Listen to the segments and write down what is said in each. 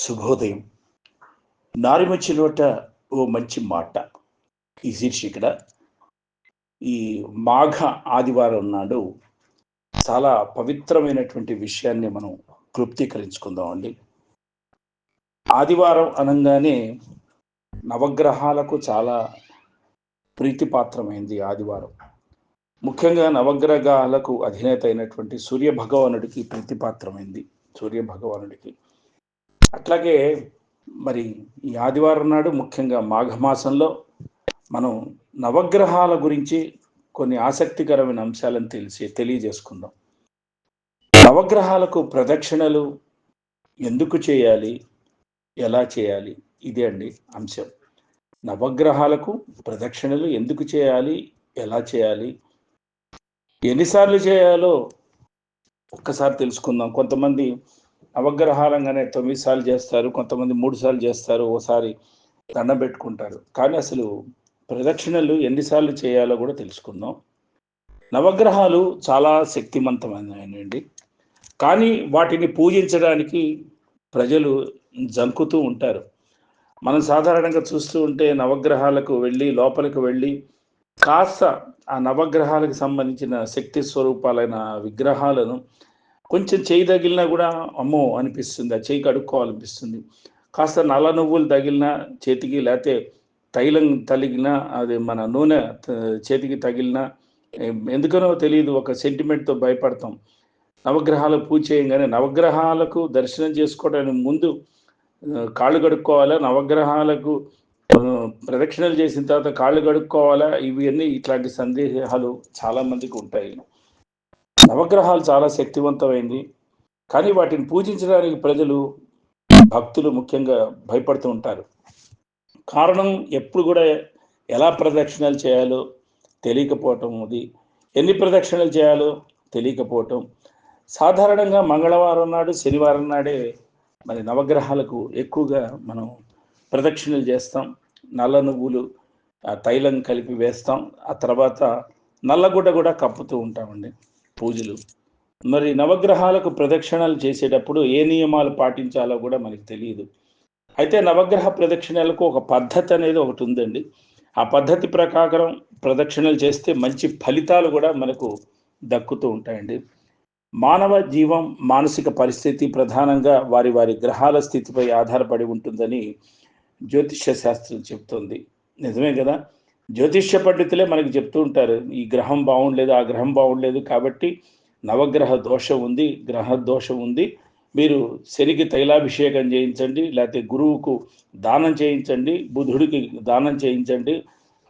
శుభోదయం. నారిమచ్చి నోట ఓ మంచి మాట. ఈ శీర్షికడ ఈ మాఘ ఆదివారం నాడు చాలా పవిత్రమైనటువంటి విషయాన్ని మనం క్లుప్తీకరించుకుందాం అండి ఆదివారం అనగానే నవగ్రహాలకు చాలా ప్రీతిపాత్రమైంది ఆదివారం. ముఖ్యంగా నవగ్రహాలకు అధినేత అయినటువంటి సూర్య భగవానుడికి ప్రీతిపాత్రమైంది. సూర్య భగవానుడికి అట్లాగే మరి ఈ ఆదివారం నాడు ముఖ్యంగా మాఘమాసంలో మనం నవగ్రహాల గురించి కొన్ని ఆసక్తికరమైన అంశాలను తెలిసి తెలియజేసుకుందాం. నవగ్రహాలకు ప్రదక్షిణలు ఎందుకు చేయాలి? ఎలా చేయాలి? ఇదే అండి అంశం. నవగ్రహాలకు ప్రదక్షిణలు ఎందుకు చేయాలి? ఎలా చేయాలి? ఎన్నిసార్లు చేయాలో ఒక్కసారి తెలుసుకుందాం. కొంతమంది నవగ్రహాలంగానే తొమ్మిది సార్లు చేస్తారు కొంతమంది మూడు సార్లు చేస్తారు ఓసారి దండం పెట్టుకుంటారు. కానీ అసలు ప్రదక్షిణలు ఎన్నిసార్లు చేయాలో కూడా తెలుసుకుందాం. నవగ్రహాలు చాలా శక్తివంతమైనవి కానీ వాటిని పూజించడానికి ప్రజలు జంకుతూ ఉంటారు. మనం సాధారణంగా చూస్తూ ఉంటే నవగ్రహాలకు వెళ్ళి లోపలికి వెళ్ళి కాస్త ఆ నవగ్రహాలకు సంబంధించిన శక్తి స్వరూపాలైన విగ్రహాలను కొంచెం చేయి తగిలినా కూడా అమ్మో అనిపిస్తుంది ఆ చేయి కడుక్కోవాలనిపిస్తుంది. కాస్త నల్ల నువ్వులు తగిలినా చేతికి లేకపోతే తైలం తగిలినా అది మన నూనె చేతికి తగిలినా ఎందుకనో తెలియదు ఒక సెంటిమెంట్తో భయపడతాం. నవగ్రహాలు పూజ చేయంగానే నవగ్రహాలకు దర్శనం చేసుకోవడానికి ముందు కాళ్ళు కడుక్కోవాలా? నవగ్రహాలకు ప్రదక్షిణలు చేసిన తర్వాత కాళ్ళు కడుక్కోవాలా? ఇవన్నీ ఇట్లాంటి సందేహాలు చాలా మందికి ఉంటాయి. నవగ్రహాలు చాలా శక్తివంతమైంది. కానీ వాటిని పూజించడానికి ప్రజలు భక్తులు ముఖ్యంగా భయపడుతూ ఉంటారు. కారణం ఎప్పుడు కూడా ఎలా ప్రదక్షిణలు చేయాలో తెలియకపోవటం అది ఎన్ని ప్రదక్షిణలు చేయాలో తెలియకపోవటం. సాధారణంగా మంగళవారం నాడు శనివారం నాడే మరి నవగ్రహాలకు ఎక్కువగా మనం ప్రదక్షిణలు చేస్తాం. నల్ల నువ్వులు తైలం కలిపి వేస్తాం. ఆ తర్వాత నల్లగుడ్డ కూడా కప్పుతూ ఉంటామండి. పూజలు. మరి నవగ్రహాలకు ప్రదక్షిణలు చేసేటప్పుడు ఏ నియమాలు పాటించాలో కూడా మనకు తెలియదు. అయితే నవగ్రహ ప్రదక్షిణలకు ఒక పద్ధతి అనేది ఒకటి ఉందండి. ఆ పద్ధతి ప్రకారం ప్రదక్షిణలు చేస్తే మంచి ఫలితాలు కూడా మనకు దక్కుతూ ఉంటాయండి. మానవ జీవం మానసిక పరిస్థితి ప్రధానంగా వారి వారి గ్రహాల స్థితిపై ఆధారపడి ఉంటుందని జ్యోతిష్య శాస్త్రం చెప్తుంది. నిజమే కదా? జ్యోతిష్య పండితులే మనకి చెప్తూ ఉంటారు ఈ గ్రహం బాగుండలేదు ఆ గ్రహం బాగుండలేదు కాబట్టి నవగ్రహ దోషం ఉంది గ్రహ దోషం ఉంది. మీరు శనికి తైలాభిషేకం చేయించండి లేకపోతే గురువుకు దానం చేయించండి బుధుడికి దానం చేయించండి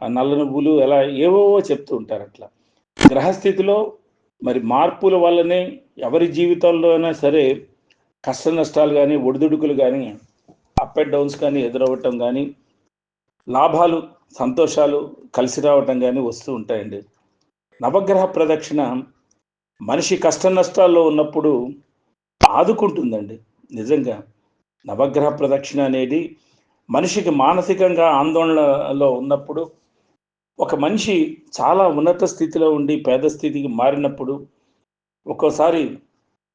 ఆ నల్ల నువ్వులు ఎలా ఏవో చెప్తూ ఉంటారు అట్లా. గ్రహస్థితిలో మరి మార్పుల వల్లనే ఎవరి జీవితంలో అయినా సరే కష్ట నష్టాలు కానీ ఒడిదుడుకులు కానీ అప్ అండ్ డౌన్స్ కానీ ఎదురవ్వటం కానీ లాభాలు సంతోషాలు కలిసి రావటం కానీ వస్తూ ఉంటాయండి. నవగ్రహ ప్రదక్షిణ మనిషి కష్ట నష్టాల్లో ఉన్నప్పుడు ఆదుకుంటుందండి. నిజంగా నవగ్రహ ప్రదక్షిణ అనేది మనిషికి మానసికంగా ఆందోళనలో ఉన్నప్పుడు ఒక మనిషి చాలా ఉన్నత స్థితిలో ఉండి పేద స్థితికి మారినప్పుడు ఒక్కోసారి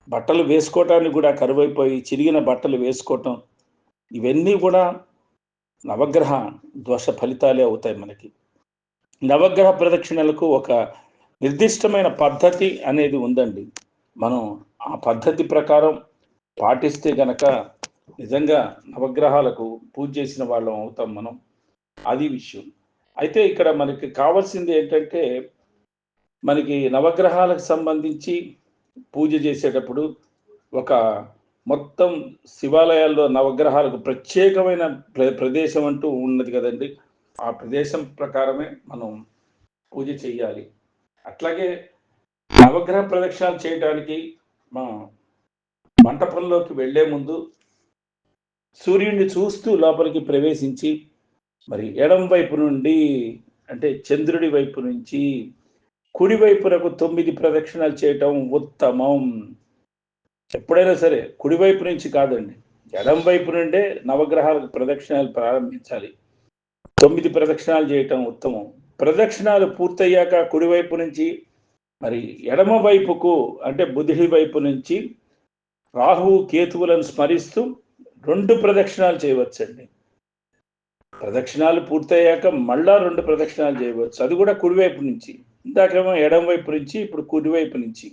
బట్టలు వేసుకోవటానికి కూడా కరువైపోయి చిరిగిన బట్టలు వేసుకోవటం ఇవన్నీ కూడా నవగ్రహ దోష ఫలితాలే అవుతాయి మనకి. నవగ్రహ ప్రదక్షిణలకు ఒక నిర్దిష్టమైన పద్ధతి అనేది ఉందండి. మనం ఆ పద్ధతి ప్రకారం పాటిస్తే గనక నిజంగా నవగ్రహాలకు పూజ చేసిన వాళ్ళం అవుతాం మనం. అది విషయం. అయితే ఇక్కడ మనకి కావాల్సింది ఏంటంటే మనకి నవగ్రహాలకు సంబంధించి పూజ చేసేటప్పుడు ఒక మొత్తం శివాలయాల్లో నవగ్రహాలకు ప్రత్యేకమైన ప్ర ప్రదేశం అంటూ ఉన్నది కదండి. ఆ ప్రదేశం ప్రకారమే మనం పూజ చేయాలి అట్లాగే నవగ్రహ ప్రదక్షిణాలు చేయడానికి మా మంటపంలోకి వెళ్ళే ముందు సూర్యుడిని చూస్తూ లోపలికి ప్రవేశించి మరి ఎడం వైపు నుండి అంటే చంద్రుడి వైపు నుంచి కుడి వైపునకు తొమ్మిది ప్రదక్షిణాలు చేయటం ఉత్తమం. ఎప్పుడైనా సరే కుడివైపు నుంచి కాదండి. ఎడం వైపు నుండే నవగ్రహాలకు ప్రదక్షిణాలు ప్రారంభించాలి. తొమ్మిది ప్రదక్షిణాలు చేయటం ఉత్తమం. ప్రదక్షిణాలు పూర్తయ్యాక కుడివైపు నుంచి మరి ఎడమ వైపుకు అంటే బుధుడి వైపు నుంచి రాహువు కేతువులను స్మరిస్తూ రెండు ప్రదక్షిణాలు చేయవచ్చండి. ప్రదక్షిణాలు పూర్తయ్యాక మళ్ళా రెండు ప్రదక్షిణాలు చేయవచ్చు. అది కూడా కుడివైపు నుంచి. ఇందాకేమో ఎడం వైపు నుంచి ఇప్పుడు కుడివైపు నుంచి.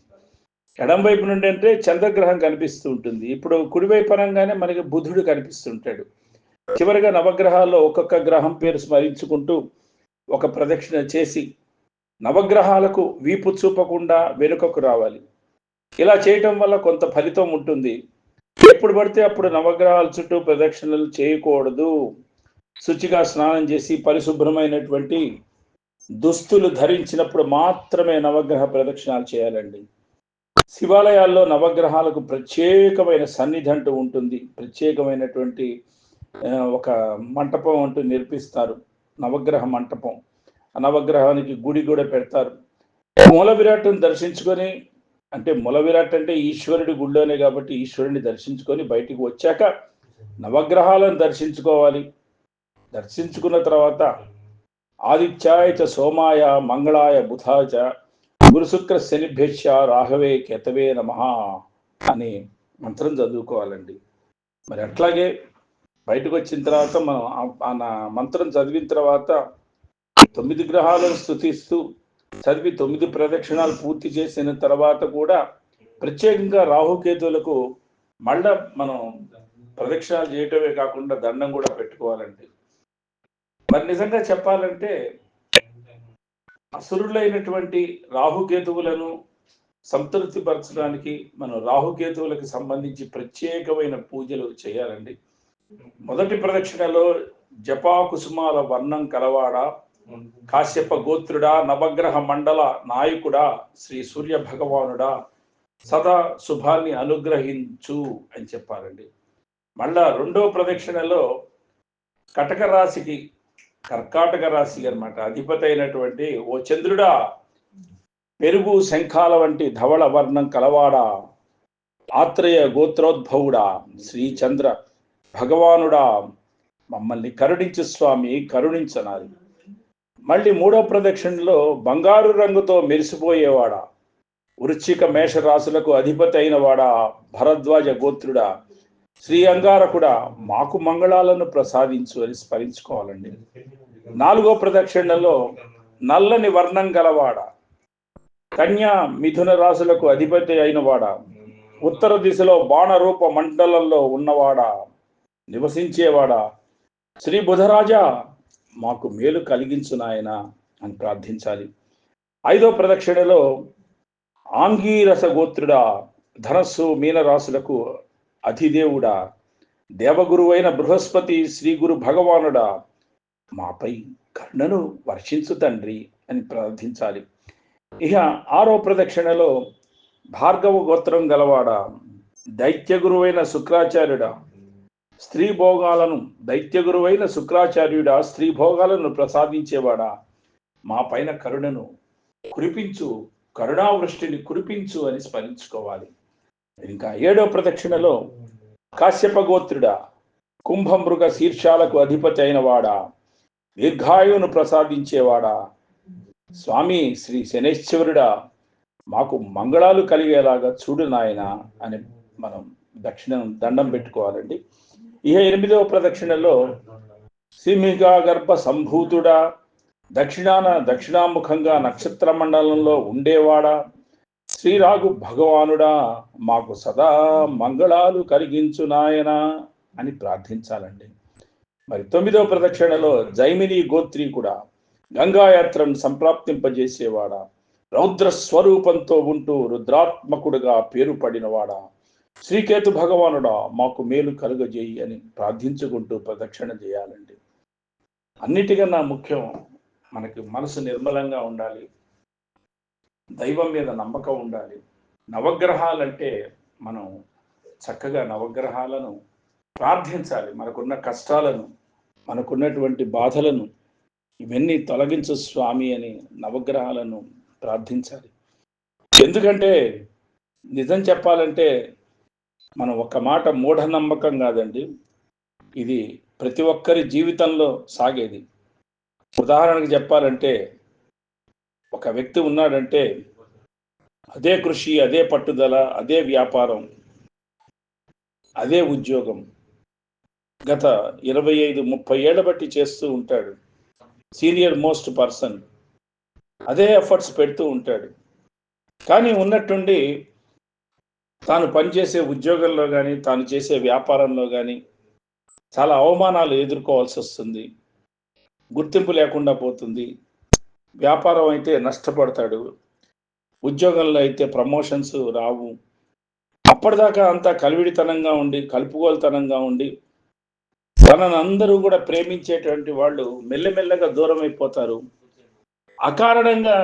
ఎడం వైపు నుండి అంటే చంద్రగ్రహం కనిపిస్తూ ఉంటుంది ఇప్పుడు కుడివైపు అనగానే మనకి బుధుడు కనిపిస్తుంటాడు. చివరిగా నవగ్రహాల్లో ఒక్కొక్క గ్రహం పేరు స్మరించుకుంటూ ఒక ప్రదక్షిణ చేసి నవగ్రహాలకు వీపు చూపకుండా వెనుకకు రావాలి. ఇలా చేయటం వల్ల కొంత ఫలితం ఉంటుంది. ఎప్పుడు పడితే అప్పుడు నవగ్రహాల చుట్టూ ప్రదక్షిణలు చేయకూడదు. శుచిగా స్నానం చేసి పరిశుభ్రమైనటువంటి దుస్తులు ధరించినప్పుడు మాత్రమే నవగ్రహ ప్రదక్షిణాలు చేయాలండి. శివాలయాల్లో నవగ్రహాలకు ప్రత్యేకమైన సన్నిధి అంటూ ఉంటుంది. ప్రత్యేకమైనటువంటి ఒక మంటపం అంటూ నిర్మిస్తారు నవగ్రహ మంటపం. ఆ నవగ్రహానికి గుడి కూడా పెడతారు. మూల విరాట్ను దర్శించుకొని అంటే మూల విరాట్ అంటే ఈశ్వరుడి గుడిలోనే కాబట్టి ఈశ్వరుని దర్శించుకొని బయటికి వచ్చాక నవగ్రహాలను దర్శించుకోవాలి. దర్శించుకున్న తర్వాత ఆదిత్యాయ చ సోమాయ మంగళాయ బుధాయ గురుశుక్ర శనిభ్యక్ష రాహవే కేతవే నమ అని మంత్రం చదువుకోవాలండి. మరి అట్లాగే బయటకు వచ్చిన తర్వాత మనం ఆ- మంత్రం చదివిన తర్వాత తొమ్మిది గ్రహాలను స్థుతిస్తూ చదివి తొమ్మిది ప్రదక్షిణాలు పూర్తి చేసిన తర్వాత కూడా ప్రత్యేకంగా రాహుకేతులకు మళ్ళా మనం ప్రదక్షిణాలు చేయటమే కాకుండా దండం కూడా పెట్టుకోవాలండి. మరి నిజంగా చెప్పాలంటే అసురులైనటువంటి రాహుకేతువులను సంతృప్తిపరచడానికి మనం రాహుకేతువులకు సంబంధించి ప్రత్యేకమైన పూజలు చేయాలండి. మొదటి ప్రదక్షిణలో జపా కుసుమాల వర్ణం కలవాడ కాశ్యప గోత్రుడా నవగ్రహ మండల నాయకుడా శ్రీ సూర్య భగవానుడా సదా శుభాన్ని అనుగ్రహించు అని చెప్పారండి. మళ్ళా రెండో ప్రదక్షిణలో కటక రాశికి కర్కాటక రాశి అనమాట అధిపతి అయినటువంటి ఓ చంద్రుడా పెరుగు శంఖాల వంటి ధవళ వర్ణం కలవాడా ఆత్రేయ గోత్రోద్భవుడా శ్రీచంద్ర భగవానుడా. మమ్మల్ని కరుణించు స్వామి కరుణించనాలి. మళ్ళీ మూడో ప్రదక్షిణలో బంగారు రంగుతో మెరిసిపోయేవాడా. వృశ్చిక మేష రాశులకు అధిపతి అయినవాడా భరద్వాజ గోత్రుడా. శ్రీ అంగారకుడ మాకు మంగళాలను ప్రసాదించు అని స్మరించుకోవాలండి. నాలుగో ప్రదక్షిణలో నల్లని వర్ణం గలవాడ కన్యా మిథున రాశులకు అధిపతి అయినవాడా ఉత్తర దిశలో బాణరూప మండలంలో ఉన్నవాడ నివసించేవాడా శ్రీ బుధరాజా మాకు మేలు కలిగించు నాయన అని ప్రార్థించాలి. ఐదో ప్రదక్షిణలో ఆంగీరస గోత్రుడ ధనస్సు మీనరాశులకు అధిదేవుడా దేవగురువైన బృహస్పతి శ్రీ గురు భగవానుడా మాపై కరుణను వర్షించు తండ్రి అని ప్రార్థించాలి. ఇక ఆరో ప్రదక్షిణలో భార్గవ గోత్రం గలవాడా దైత్య గురువైన శుక్రాచార్యుడా స్త్రీ భోగాలను దైత్య గురువైన శుక్రాచార్యుడా స్త్రీ భోగాలను ప్రసాదించేవాడా మా పైన కరుణను కురిపించు కరుణావృష్టిని కురిపించు అని స్మరించుకోవాలి. ఇంకా ఏడో ప్రదక్షిణలో కాశ్యప గోత్రుడా కుంభమృగ శీర్షాలకు అధిపతి అయినవాడా దీర్ఘాయువును ప్రసాదించేవాడా. స్వామి శ్రీ శనేశ్వరుడా మాకు మంగళాలు కలిగేలాగా చూడు నాయన అని మనం దక్షిణం దండం పెట్టుకోవాలండి. ఇక ఎనిమిదవ ప్రదక్షిణలో సింహిగా గర్భ సంభూతుడా దక్షిణాన దక్షిణాముఖంగా నక్షత్ర మండలంలో ఉండేవాడా శ్రీరాగు భగవానుడా మాకు సదా మంగళాలు కలిగించు నాయనా అని ప్రార్థించాలండి. మరి తొమ్మిదవ ప్రదక్షిణలో జైమిని గోత్రి కూడా గంగాయాత్రను సంప్రాప్తింపజేసేవాడా రౌద్ర స్వరూపంతో ఉంటూ రుద్రాత్మకుడుగా పేరు పడినవాడా శ్రీకేతు భగవానుడా మాకు మేలు కలుగజేయి అని ప్రార్థించుకుంటూ ప్రదక్షిణ చేయాలండి. అన్నిటికన్నా ముఖ్యం మనకి మనసు నిర్మలంగా ఉండాలి. దైవం మీద నమ్మకం ఉండాలి. నవగ్రహాలంటే మనం చక్కగా నవగ్రహాలను ప్రార్థించాలి. మనకున్న కష్టాలను మనకున్నటువంటి బాధలను ఇవన్నీ తొలగించు స్వామి అని నవగ్రహాలను ప్రార్థించాలి. ఎందుకంటే నిజం చెప్పాలంటే మనం ఒక మాట మూఢనమ్మకం కాదండి. ఇది ప్రతి ఒక్కరి జీవితంలో సాగేది. ఉదాహరణకు చెప్పాలంటే ఒక వ్యక్తి ఉన్నాడంటే అదే కృషి అదే పట్టుదల అదే వ్యాపారం అదే ఉద్యోగం గత ఇరవై ఐదు ముప్పై ఏళ్ళ బట్టి చేస్తూ ఉంటాడు. Senior most person. అదే ఎఫర్ట్స్ పెడుతూ ఉంటాడు. కానీ ఉన్నట్టుండి తాను పనిచేసే ఉద్యోగంలో కానీ తాను చేసే వ్యాపారంలో కానీ చాలా అవమానాలు ఎదుర్కోవాల్సి వస్తుంది. గుర్తింపు లేకుండా పోతుంది. వ్యాపారం అయితే నష్టపడతాడు. ఉద్యోగంలో అయితే ప్రమోషన్స్ రావు. అప్పటిదాకా అంతా కలివిడితనంగా ఉండి కలుపుగోలుతనంగా ఉండి తనను అందరూ కూడా ప్రేమించేటువంటి వాళ్ళు మెల్లమెల్లగా దూరం అయిపోతారు అకారణంగా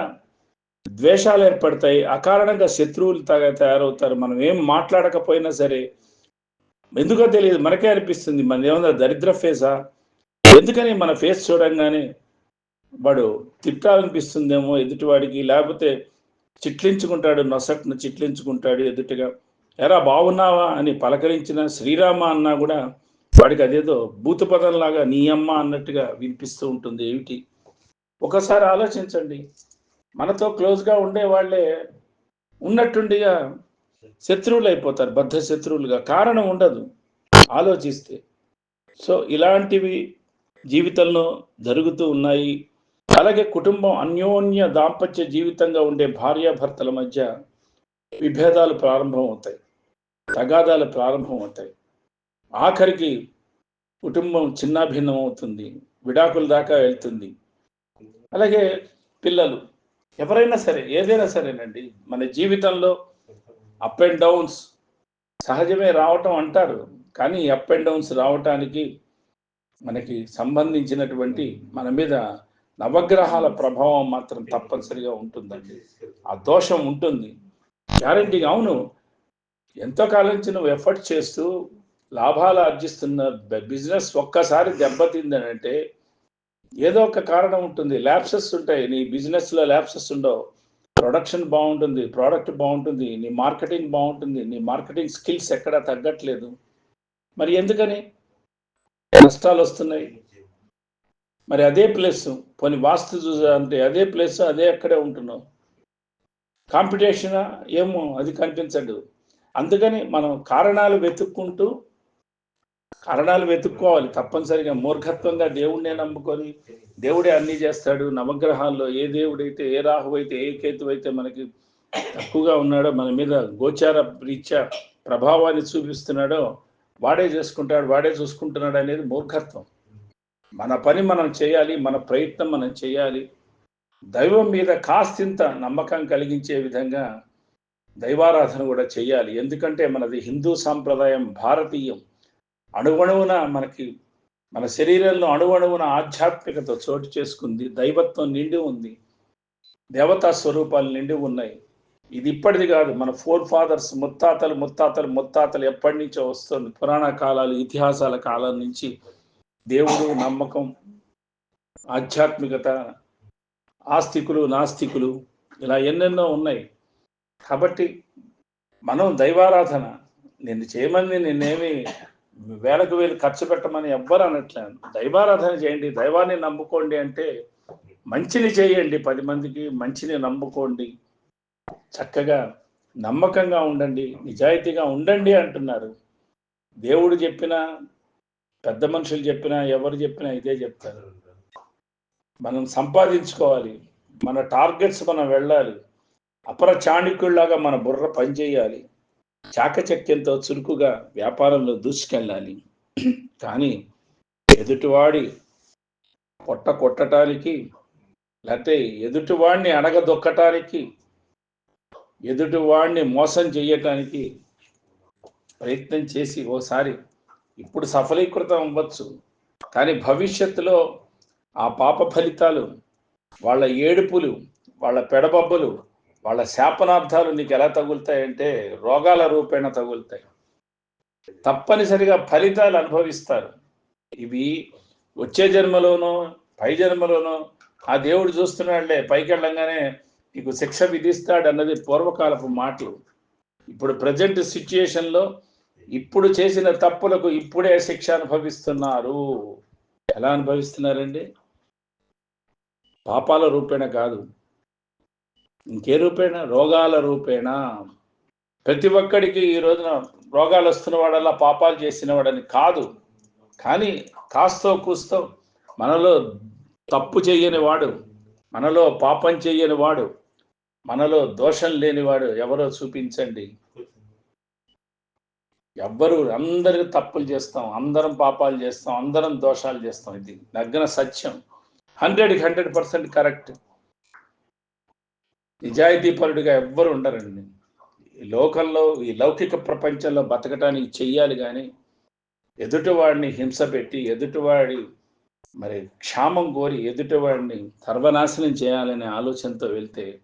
ద్వేషాలు ఏర్పడతాయి. అకారణంగా శత్రువులు తయారవుతారు. మనం ఏం మాట్లాడకపోయినా సరే ఎందుకో తెలియదు. మనకే అనిపిస్తుంది. మన ఏమన్నా దరిద్ర ఫేసా ఎందుకని మన ఫేస్ చూడంగానే వాడు తిట్టాలనిపిస్తుందేమో ఎదుటివాడికి లేకపోతే చిట్లించుకుంటాడు నొసట్ను చిట్లించుకుంటాడు ఎదుటిగా. ఎరా బాగున్నావా అని పలకరించిన శ్రీరామ అన్నా కూడా వాడికి అదేదో భూతపదంలాగా నీ అమ్మ అన్నట్టుగా వినిపిస్తూ ఉంటుంది. ఏమిటి? ఒకసారి ఆలోచించండి. మనతో క్లోజ్గా ఉండే వాళ్ళే ఉన్నట్టుండిగా శత్రువులు అయిపోతారు బద్ధ శత్రువులుగా. కారణం ఉండదు ఆలోచిస్తే. సో ఇలాంటివి జీవితంలో జరుగుతూ ఉన్నాయి. అలాగే కుటుంబం అన్యోన్య దాంపత్య జీవితంగా ఉండే భార్యాభర్తల మధ్య విభేదాలు ప్రారంభం అవుతాయి తగాదాలు ప్రారంభం అవుతాయి ఆఖరికి కుటుంబం చిన్నాభిన్నం అవుతుంది విడాకుల దాకా వెళ్తుంది. అలాగే పిల్లలు ఎవరైనా సరే ఏదైనా సరేనండి. మన జీవితంలో అప్ అండ్ డౌన్స్ సహజమే రావటం అంటారు. కానీ అప్ అండ్ డౌన్స్ రావటానికి మనకి సంబంధించినటువంటి మన మీద నవగ్రహాల ప్రభావం మాత్రం తప్పనిసరిగా ఉంటుందండి. ఆ దోషం ఉంటుంది. గ్యారంటీ అవును. ఎంతో కాలం నుంచి నువ్వు ఎఫర్ట్ చేస్తూ లాభాలు ఆర్జిస్తున్న బిజినెస్ ఒక్కసారి దెబ్బతిందని అంటే ఏదో ఒక కారణం ఉంటుంది. ల్యాప్సెస్ ఉంటాయి. నీ బిజినెస్లో ల్యాప్సెస్ ఉండవు. ప్రొడక్షన్ బాగుంటుంది. ప్రోడక్ట్ బాగుంటుంది. నీ మార్కెటింగ్ బాగుంటుంది. నీ మార్కెటింగ్ స్కిల్స్ ఎక్కడా తగ్గట్లేదు. మరి ఎందుకని? నష్టాలు వస్తున్నాయి. మరి అదే ప్లేస్ పోనీ వాస్తు అంటే అదే ప్లేస్ అదే అక్కడే ఉంటున్నావు కాంపిటీషనా ఏమో అది కనిపించదు. అందుకని మనం కారణాలు వెతుక్కుంటూ కారణాలు వెతుక్కోవాలి. తప్పనిసరిగా మూర్ఖత్వంగా దేవుడినే నమ్ముకొని దేవుడే అన్నీ చేస్తాడు. నవగ్రహాల్లో ఏ దేవుడైతే ఏ రాహు అయితే ఏ కేతు అయితే మనకి తక్కువగా ఉన్నాడో మన మీద గోచార రీత్యా ప్రభావాన్ని చూపిస్తున్నాడో వాడే చేసుకుంటాడు వాడే చూసుకుంటున్నాడు అనేది మూర్ఖత్వం. మన పని మనం చేయాలి మన ప్రయత్నం మనం చేయాలి. దైవం మీద కాస్తింత నమ్మకం కలిగించే విధంగా దైవారాధన కూడా చేయాలి. ఎందుకంటే మనది హిందూ సాంప్రదాయం భారతీయం. అణువణువున మనకి మన శరీరంలో అణువణువున ఆధ్యాత్మికత చోటు చేసుకుంది దైవత్వం నిండి ఉంది దేవతా స్వరూపాలు నిండి ఉన్నాయి. ఇది ఇప్పటిది కాదు మన ఫోర్ ఫాదర్స్ ముత్తాతలు ముత్తాతలు ముత్తాతలు ఎప్పటి నుంచో వస్తుంది పురాణ కాలాలు ఇతిహాసాల కాలం నుంచి దేవుడు నమ్మకం ఆధ్యాత్మికత ఆస్తికులు నాస్తికులు ఇలా ఎన్నెన్నో ఉన్నాయి. కాబట్టి మనం దైవారాధన నిన్ను చేయమని నిన్నేమి వేలకు వేలు ఖర్చు పెట్టమని ఎవ్వరు అనట్లేదు. దైవారాధన చేయండి దైవాన్ని నమ్ముకోండి అంటే మంచిని చేయండి పది మందికి మంచిని నమ్ముకోండి. చక్కగా నమ్మకంగా ఉండండి నిజాయితీగా ఉండండి అంటున్నారు. దేవుడు చెప్పిన పెద్ద మనుషులు చెప్పినా ఎవరు చెప్పినా ఇదే చెప్తారు. మనం సంపాదించుకోవాలి. మన టార్గెట్స్ మనం వెళ్ళాలి. అపర చాణిక్యుల్లాగా మన బుర్ర పనిచేయాలి. చాకచక్యంతో చురుకుగా వ్యాపారంలో దూసుకెళ్ళాలి. కానీ ఎదుటివాడి పొట్ట కొట్టడానికి లేకపోతే ఎదుటివాడిని అడగదొక్కటానికి ఎదుటివాడిని మోసం చేయటానికి ప్రయత్నం చేసి ఓసారి ఇప్పుడు సఫలీకృతం అవ్వచ్చు. కానీ భవిష్యత్తులో ఆ పాప ఫలితాలు వాళ్ళ ఏడుపులు వాళ్ళ పెడబబ్బలు వాళ్ళ శాపనార్థాలు నీకు ఎలా తగులుతాయంటే రోగాల రూపేణ తగులుతాయి. తప్పనిసరిగా ఫలితాలు అనుభవిస్తారు. ఇవి వచ్చే జన్మలోనో పై జన్మలోనో ఆ దేవుడు చూస్తున్నాడులే పైకి వెళ్ళంగానే నీకు శిక్ష విధిస్తాడు అన్నది పూర్వకాలపు మాటలు. ఇప్పుడు ప్రజెంట్ సిచ్యుయేషన్లో ఇప్పుడు చేసిన తప్పులకు ఇప్పుడే శిక్ష అనుభవిస్తున్నారు. ఎలా అనుభవిస్తున్నారండి? పాపాల రూపేణ కాదు. ఇంకే రూపేణ? రోగాల రూపేణ. ప్రతి ఒక్కడికి ఈ రోజున రోగాలు వస్తున్న వాడల్లా పాపాలు చేసిన వాడని కాదు. కానీ కాస్తో కూస్తో మనలో తప్పు చేయని వాడు మనలో పాపం చేయని వాడు మనలో దోషం లేనివాడు ఎవరో చూపించండి. ఎవ్వరు అందరికి తప్పులు చేస్తాం అందరం పాపాలు చేస్తాం అందరం దోషాలు చేస్తాం. ఇది నగ్న సత్యం. హండ్రెడ్కి హండ్రెడ్ పర్సెంట్ కరెక్ట్. నిజాయితీపరుడిగా ఎవ్వరు ఉండరండి. ఈ లోకంలో ఈ లౌకిక ప్రపంచంలో బతకటానికి చెయ్యాలి కానీ ఎదుటివాడిని హింస పెట్టి ఎదుటివాడి మరి క్షామం కోరి ఎదుటివాడిని సర్వనాశనం చేయాలనే ఆలోచనతో వెళ్తే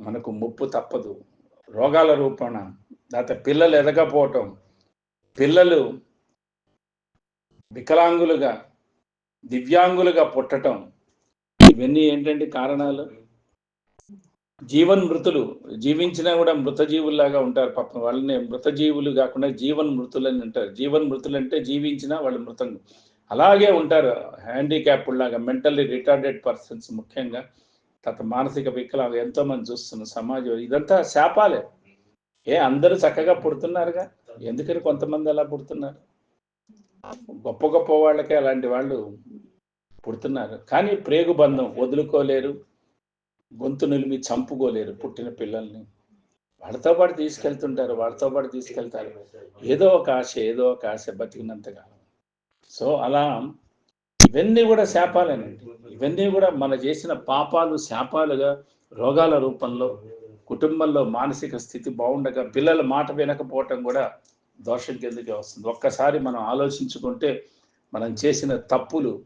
మనకు ముప్పు తప్పదు. రోగాల రూపాన లేకపోతే పిల్లలు ఎదగపోవటం పిల్లలు వికలాంగులుగా దివ్యాంగులుగా పుట్టటం ఇవన్నీ ఏంటంటే కారణాలు? జీవన్ మృతులు జీవించినా కూడా మృతజీవుల్లాగా ఉంటారు పాపం. వాళ్ళని మృతజీవులు కాకుండా జీవన్ మృతులు అని అంటారు. జీవన్ మృతులు అంటే జీవించినా వాళ్ళు మృతం. అలాగే ఉంటారు హ్యాండిక్యాప్ లాగా మెంటల్లీ రిటార్డెడ్ పర్సన్స్ ముఖ్యంగా. తర్వాత మానసిక వికలాంగ ఎంతో మంది చూస్తున్న సమాజం. ఇదంతా శాపాలే. ఏ అందరూ చక్కగా పుడుతున్నారుగా. ఎందుకని కొంతమంది అలా పుడుతున్నారు? గొప్ప గొప్ప వాళ్ళకే అలాంటి వాళ్ళు పుడుతున్నారు. కానీ ప్రేగు బంధం వదులుకోలేరు గొంతు నిలిమి చంపుకోలేరు పుట్టిన పిల్లల్ని. వాళ్ళతో పాటు తీసుకెళ్తుంటారు వాళ్ళతో పాటు తీసుకెళ్తారు. ఏదో ఒక ఆశ ఏదో ఒక ఆశ బతికినంతకాలం సో అలా ఇవన్నీ కూడా శాపాలేనండి. ఇవన్నీ కూడా మన చేసిన పాపాలు శాపాలుగా రోగాల రూపంలో కుటుంబంలో మానసిక స్థితి బాగుండగా పిల్లల మాట వినకపోవటం కూడా దోషం కిందకే వస్తుంది. ఒక్కసారి మనం ఆలోచించుకుంటే మనం చేసిన తప్పులు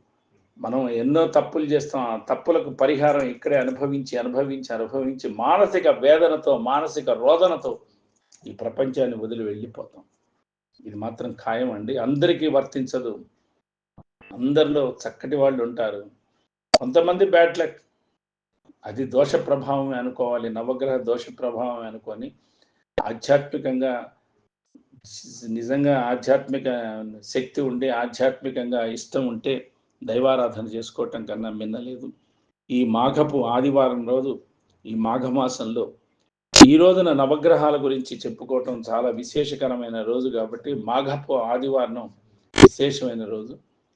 మనం ఎన్నో తప్పులు చేస్తాం. ఆ తప్పులకు పరిహారం ఇక్కడే అనుభవించి అనుభవించి అనుభవించి మానసిక వేదనతో మానసిక రోదనతో ఈ ప్రపంచాన్ని వదిలి వెళ్ళిపోతాం. ఇది మాత్రం ఖాయం అండి. అందరికీ వర్తించదు. అందరిలో చక్కటి వాళ్ళు ఉంటారు. కొంతమంది బ్యాడ్ లక్ అది దోష ప్రభావమే అనుకోవాలి నవగ్రహ దోష ప్రభావం అనుకొని ఆధ్యాత్మికంగా నిజంగా ఆధ్యాత్మిక శక్తి ఉండి ఆధ్యాత్మికంగా ఇష్టం ఉంటే దైవారాధన చేసుకోవటం కన్నా మిన్నలేదు. ఈ మాఘపు ఆదివారం రోజు ఈ మాఘమాసంలో ఈ రోజున నవగ్రహాల గురించి చెప్పుకోవటం చాలా విశేషకరమైన రోజు కాబట్టి మాఘపు ఆదివారం విశేషమైన రోజు.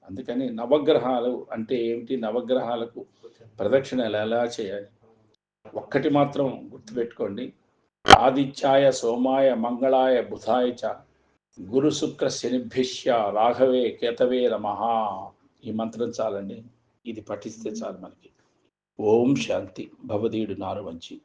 అందుకని నవగ్రహాలు అంటే ఏమిటి? నవగ్రహాలకు ప్రదక్షిణలు ఎలా చేయాలి? ఒక్కటి మాత్రం గుర్తుపెట్టుకోండి. ఆదిత్యాయ సోమాయ మంగళాయ బుధాయ చ గురు శుక్ర శనిభిష్య రాఘవే కేతవే నమహ ఈ మంత్రం చాలండి. ఇది పఠిస్తే చాలు మనకి. ఓం శాంతి. భవదీయుడు నారు వంచి.